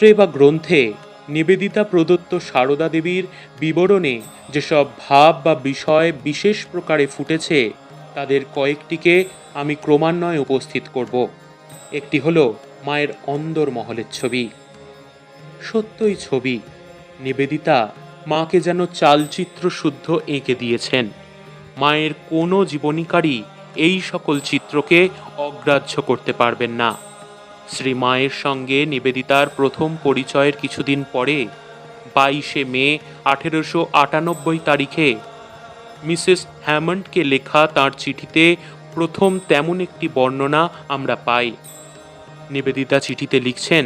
শাস্ত্রে বা গ্রন্থে নিবেদিতা প্রদত্ত সারদা দেবীর বিবরণে যেসব ভাব বা বিষয় বিশেষ প্রকারে ফুটেছে, তাদের কয়েকটিকে আমি ক্রমান্বয়ে উপস্থিত করব। একটি হলো মায়ের অন্দর মহলের ছবি। সত্যই ছবি। নিবেদিতা মাকে যেন চালচিত্র শুদ্ধ এঁকে দিয়েছেন। মায়ের কোনো জীবনীকারী এই সকল চিত্রকে অগ্রাহ্য করতে পারবেন না। শ্রী মায়ের সঙ্গে নিবেদিতার প্রথম পরিচয়ের কিছুদিন পরে, বাইশে মে, আঠেরোশো আটানব্বই তারিখে, মিসেস হ্যামন্ডকে লেখা তার চিঠিতে প্রথম তেমন একটি বর্ণনা আমরা পাই। নিবেদিতা চিঠিতে লিখছেন,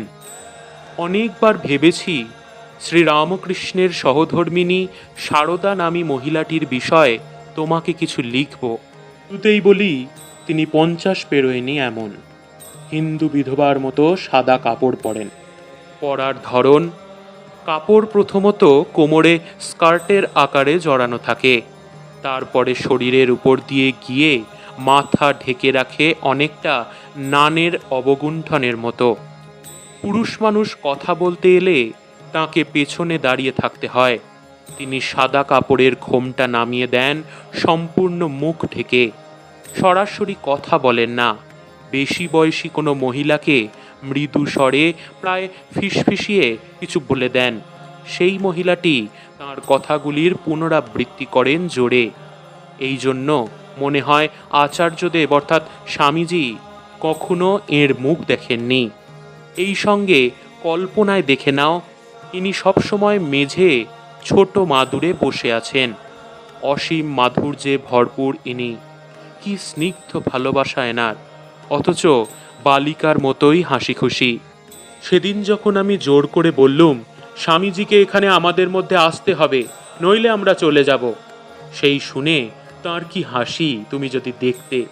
অনেকবার ভেবেছি শ্রীরামকৃষ্ণের সহধর্মিনী সারদা নামী মহিলাটির বিষয়ে তোমাকে কিছু লিখব। তুতেই বলি, তিনি পঞ্চাশ পেরোয়নি এমন। হিন্দু বিধবার মতো সাদা কাপড় পরেন। পরার ধরন, কাপড় প্রথমত কোমরে স্কার্টের আকারে জড়ানো থাকে। তারপরে শরীরের উপর দিয়ে গিয়ে মাথা ঢেকে রাখে অনেকটা নানের অবগুণ্ঠনের মতো। পুরুষ মানুষ কথা বলতে এলে তাকে পেছনে দাঁড়িয়ে থাকতে হয়। তিনি সাদা কাপড়ের ঘোমটা নামিয়ে দেন, সম্পূর্ণ মুখ ঢেকে। সরাসরি কথা বলেন না। বেশি বয়সী কোনো মহিলাকে মৃদু স্বরে প্রায় ফিসফিসিয়ে কিছু বলে দেন। সেই মহিলাটি তার কথাগুলির পুনরাবৃত্তি করেন জোরে। এই জন্য মনে হয় আচার্যদেব অর্থাৎ স্বামীজি কখনো এর মুখ দেখেননি। এই সঙ্গে কল্পনায় দেখে নাও, ইনি সবসময় মেঝে ছোট মাদুরে বসে আছেন। অসীম মাধুর্যে ভরপুর ইনি। কি স্নিগ্ধ ভালোবাসা এনার। অথচ বালিকার মতোই হাসি খুশি সেদিন যখন আমি জোর করে বললুম, স্বামীজিকে এখানে আমাদের মধ্যে আসতে হবে, নইলে আমরা চলে যাব। সেই শুনে তার কি হাসি, তুমি যদি দেখতে।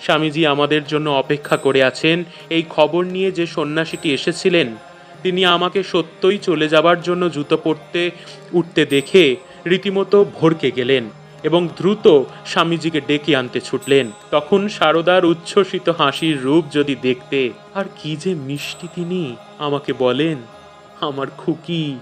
স্বামীজি আমাদের জন্য অপেক্ষা করে আছেন, এই খবর নিয়ে যে সন্ন্যাসীটি এসেছিলেন, তিনি আমাকে সত্যই চলে যাবার জন্য জুতো পরতে, উঠতে দেখে রীতিমতো ভরকে গেলেন। এবং দ্রুত স্বামীজিকে ডেকে আনতে ছুটলেন। তখন সারদার উচ্ছ্বসিত হাসির রূপ যদি দেখতে, আর কি যে মিষ্টি তিনি, আমাকে বলেন, আমার খুকি